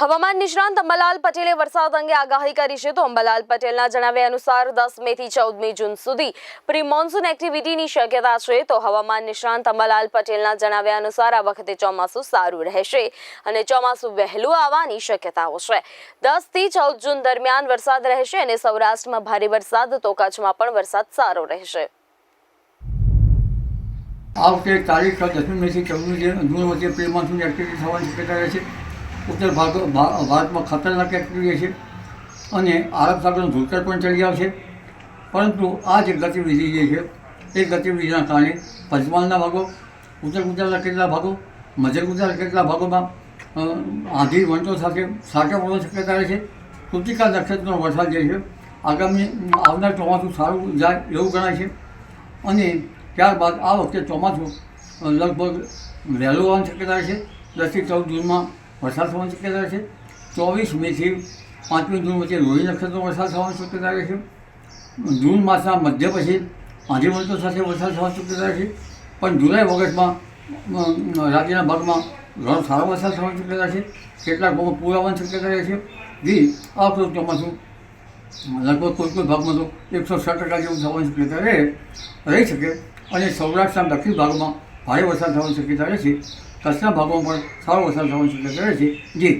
હવામાન નિષ્ણાંત અંબાલાલ પટેલે વરસાદ અંગે આગાહી કરી છે તો અંબાલાલ પટેલના જણાવ્યા અનુસાર દસ મે થી ચૌદમી જૂન સુધી પ્રી મોન્સૂન એક્ટિવિટીની શક્યતા છે તો હવામાન નિષ્ણાંત અંબાલાલ પટેલના જણાવ્યા અનુસાર આ વખતે ચોમાસું સારું રહેશે અને ચોમાસું વહેલું આવવાની શક્યતાઓ છે. દસથી ચૌદ જૂન દરમિયાન વરસાદ રહેશે અને સૌરાષ્ટ્રમાં ભારે વરસાદ તો કચ્છમાં પણ વરસાદ સારો રહેશે. આ વખતે તારીખ દસમી મેથી ચૌદમી જૂન વચ્ચે પ્રી મોન્સૂન એક્ટિવિટી થવાની શક્યતા રહે છે. ઉત્તર ભારત ભારતમાં ખતરનાક એક્ટિવિટી છે અને આરબ સાગરનું ધોતર પણ ચડી આવશે પરંતુ આ જે ગતિવિધિ જે છે, એ ગતિવિધિના કારણે પંચમહાલના ભાગો, ઉત્તર ગુજરાતના કેટલા ભાગો, મધ્ય ગુજરાતના કેટલા ભાગોમાં આંધી વંટો સાથે સાટા પડવાની શક્યતા રહે છે. કૃતિકા નક્ષત્રનો વરસાદ જે છે, આગામી આવનાર ચોમાસું સારું જાય એવું ગણાય છે. અને ત્યારબાદ આ વખતે ચોમાસું લગભગ વહેલું આવવાની શક્યતા છે. દસથી ચૌદ જૂનમાં વરસાદ થવાની શક્યતા છે. ચોવીસ મેથી પાંચમી જૂન વચ્ચે રોહિણી નક્ષત્રનો વરસાદ થવાની શક્યતા રહે છે. જૂન માસના મધ્ય પછી આંધી વંટો સાથે વરસાદ થવાની શક્યતા છે. પણ જુલાઈ ઓગસ્ટમાં રાજ્યના ભાગમાં ઘણો સારો વરસાદ થવાની શક્યતા છે. કેટલાક ભાગમાં પૂર આવવાની શક્યતા રહે છે. જી, આ વખતે ચોમાસું લગભગ કોઈ કોઈ ભાગમાં તો એકસો સાત ટકા જેવું થવાની શક્યતા રહે, રહી શકે. અને સૌરાષ્ટ્રના દક્ષિણ ભાગમાં ભારે વરસાદ થવાની શક્યતા રહે છે. કચ્છના ભાગોમાં પણ સારો વરસાદ થવાની શક્યતા રહે છે જી